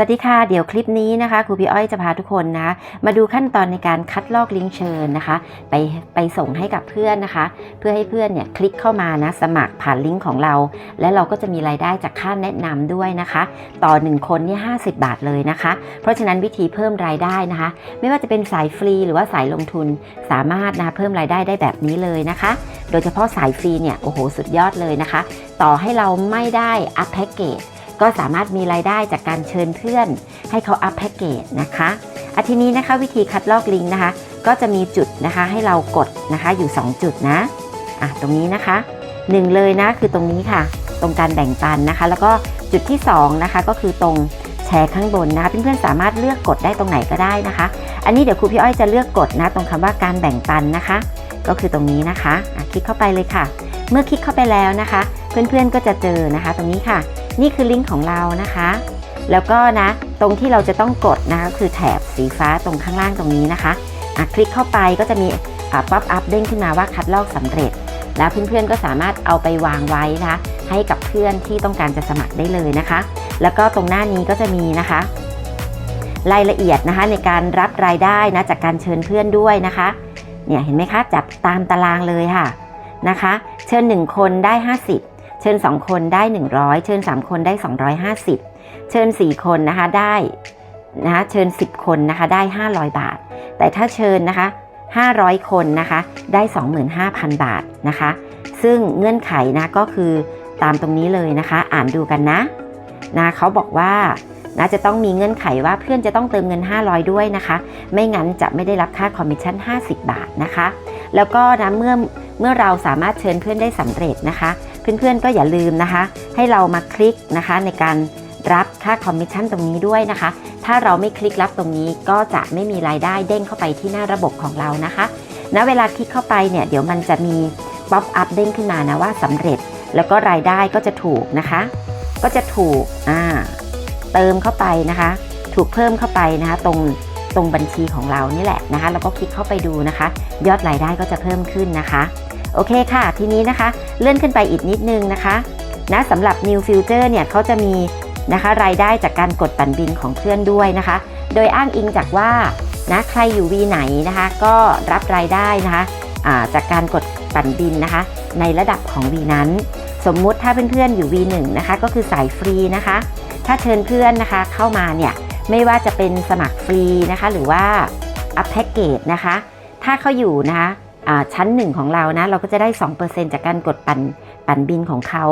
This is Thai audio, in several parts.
วัสดีค่ะ เดี๋ยวคลิปนี้นะคะครูพี่อ้อยจะพาทุกคนนะ มาดูขั้นตอนในการคัดลอกลิงก์เชิญนะคะ ไปไปส่งให้กับเพื่อนนะคะ เพื่อให้เพื่อนเนี่ยคลิกเข้ามานะสมัครผ่านลิงก์ของเรา และเราก็จะมีรายได้จากค่าแนะนำด้วยนะคะ ต่อ 1 คนเนี่ย50บาทเลยนะคะ เพราะฉะนั้นวิธีเพิ่มรายได้นะคะ ไม่ว่าจะเป็นสายฟรีหรือว่าสายลงทุนสามารถนะเพิ่มรายได้ได้แบบนี้เลยนะคะ โดยเฉพาะสายฟรีเนี่ยโอ้โหสุดยอดเลยนะคะ ต่อให้เราไม่ได้อัพแพ็กเกจ ก็สามารถมีรายได้จากการเชิญเพื่อน ให้เขาอัพแพ็กเกจนะคะอาทีนี้นะคะวิธีคัดลอกลิงก์นะคะ ก็จะมีจุดนะคะให้เรากดนะคะอยู่ 2 จุดนะอะตรงนี้นะคะหนึ่งเลยนะคือตรงนี้ค่ะ ตรงการแบ่งปันนะคะ แล้วก็จุดที่2นะคะก็คือตรงแชร์ข้างบนนะคะเพื่อนๆสามารถเลือกกดได้ตรงไหนก็ได้นะคะ อันนี้เดี๋ยวครูพี่อ้อยจะเลือกกดนะ ตรงคำว่าการแบ่งปันนะคะ ก็คือตรงนี้นะคะอะคลิกเข้าไปเลยค่ะ เมื่อคลิกเข้าไปแล้วนะคะ เพื่อนๆก็จะเจอนะคะ ตรงนี้ค่ะ นี่คือลิงก์ของเรานะคะ แล้วก็นะตรงที่เราจะต้องกดนะคะคือแถบสีฟ้าตรงข้างล่างตรงนี้นะคะอะคลิกเข้าไปก็จะมีป๊อปอัพเด้งขึ้นมาว่าคัดลอกสำเร็จ แล้วเพื่อนๆก็สามารถเอาไปวางไว้นะคะให้กับเพื่อนที่ต้องการจะสมัครได้เลยนะคะ แล้วก็ตรงหน้านี้ก็จะมีนะคะ รายละเอียดนะคะในการรับรายได้นะจากการเชิญเพื่อนด้วยนะคะเนี่ยเห็นไหมคะจับตามตารางเลยค่ะนะคะ เชิญ 1 คนได้ 50 เชิญ 2 คนได้ 100 เชิญ 3 คนได้ 250 เชิญ 4 คนนะคะได้นะคะเชิญ 10 คนนะคะได้ 500 บาท แต่ถ้าเชิญนะคะ 500 คนนะคะได้ 25,000 บาทนะคะ ซึ่งเงื่อนไขนะก็คือตามตรงนี้เลยนะคะ อ่านดูกันนะนะเขาบอกว่านะจะต้องมีเงื่อนไขว่าเพื่อนจะต้องเติมเงิน 500 ด้วยนะคะ ไม่งั้นจะไม่ได้รับค่าคอมมิชชั่น 50 บาทนะคะ แล้วก็นะเมื่อเมื่อเราสามารถเชิญเพื่อนได้สำเร็จนะคะ เพื่อนๆก็อย่าลืมนะคะ ให้เรามาคลิกนะคะในการรับค่าคอมมิชชั่นตรงนี้ด้วยนะคะ ถ้าเราไม่คลิกรับตรงนี้ก็จะไม่มีรายได้เด้งเข้าไปที่หน้าระบบของเรานะคะณเวลาคลิกเข้าไปเนี่ยเดี๋ยวมันจะมีป๊อปอัพเด้งขึ้นมานะว่าสำเร็จแล้วก็รายได้ก็จะถูกนะคะ ก็จะถูกเติมเข้าไปนะคะ ถูกเพิ่มเข้าไปนะคะ ตรงตรงบัญชีของเรานี่แหละนะคะ แล้วก็คลิกเข้าไปดูนะคะ ยอดรายได้ก็จะเพิ่มขึ้นนะคะ โอเคค่ะ ทีนี้นะคะ เลื่อนขึ้นไปอีกนิดนึงนะคะนะสำหรับ New Future เนี่ยเขาจะมีนะคะรายได้จากการกดปั่นบินของเพื่อนด้วยนะคะ โดยอ้างอิงจากว่านะใครอยู่วีไหนนะคะ ก็รับรายได้นะคะาจากการกดปั่นบินนะคะ ในระดับของวีนั้น สมมุติถ้าเพื่อนๆอยู่ V1 นะคะก็คือสายฟรีนะคะ ถ้าเชิญเพื่อนนะคะเข้ามาเนี่ยไม่ว่าจะเป็นสมัครฟรีนะคะ หรือว่าอัพแพ็กเกจนะคะ ถ้าเขาอยู่นะคะ ชั้น 1 ของเรานะ เราก็จะได้ 2%จากการกดปั่นปั่นบินของเขา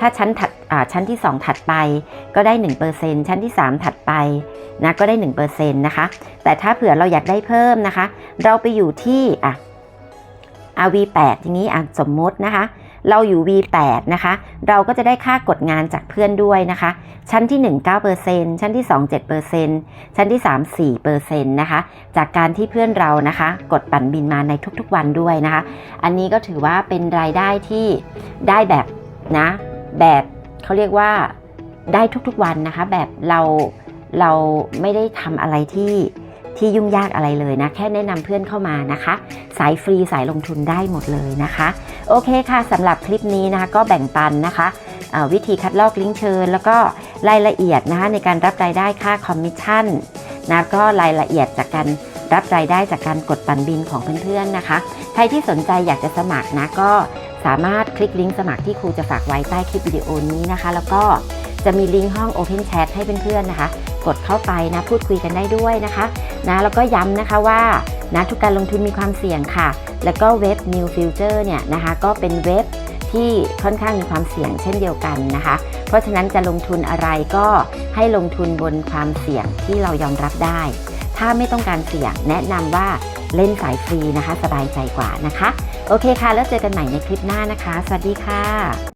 ถ้าชั้นถัดชั้นที่ 2 ถัดไปก็ได้ 1%ชั้นที่ 3 ถัดไปนะก็ได้ 1%นะคะ แต่ถ้าเผื่อเราอยากได้เพิ่มนะคะ เราไปอยู่ที่อะ RV8 ทีนี้อะสมมตินะคะ เราอยู่ V8 นะคะ เราก็จะได้ค่ากดงานจากเพื่อนด้วยนะคะ ชั้นที่ 1 9%ชั้นที่ 2 7%ชั้นที่ 3 4%นะคะ จากการที่เพื่อนเรานะคะ กดปั่นบินมาในทุกๆวันด้วยนะคะ อันนี้ก็ถือว่าเป็นรายได้ที่ได้แบบนะ แบบเขาเรียกว่าได้ทุกๆวันนะคะ แบบเราเราไม่ได้ทำอะไรที่ ที่ยุ่งยากอะไรเลยนะ แค่แนะนำเพื่อนเข้ามานะคะ สายฟรีสายลงทุนได้หมดเลยนะคะ โอเคค่ะสำหรับคลิปนี้นะคะก็แบ่งปันนะคะวิธีคัดลอกลิงก์เชิญ แล้วก็รายละเอียดนะคะในการรับรายได้ค่าคอมมิชชั่นนะก็รายละเอียดจากการรับรายได้จากการกดปั่นบินของเพื่อนๆนะคะ ใครที่สนใจอยากจะสมัครนะก็สามารถคลิกลิงก์สมัครที่ครูจะฝากไว้ใต้คลิปวิดีโอนี้นะคะ แล้วก็จะมีลิงก์ห้อง Open Chat ให้เพื่อนๆนะคะ กดเข้าไปนะพูดคุยกันได้ด้วยนะคะนะแล้วก็ย้ำนะคะว่านะทุกการลงทุนมีความเสี่ยงค่ะ แล้วก็เว็บ New Future เนี่ยนะคะก็เป็นเว็บที่ค่อนข้างมีความเสี่ยงเช่นเดียวกันนะคะ เพราะฉะนั้นจะลงทุนอะไรก็ให้ลงทุนบนความเสี่ยงที่เรายอมรับได้ ถ้าไม่ต้องการเสี่ยงแนะนำว่าเล่นสายฟรีนะคะ สบายใจกว่านะคะ โอเคค่ะ แล้วเจอกันใหม่ในคลิปหน้านะคะ สวัสดีค่ะ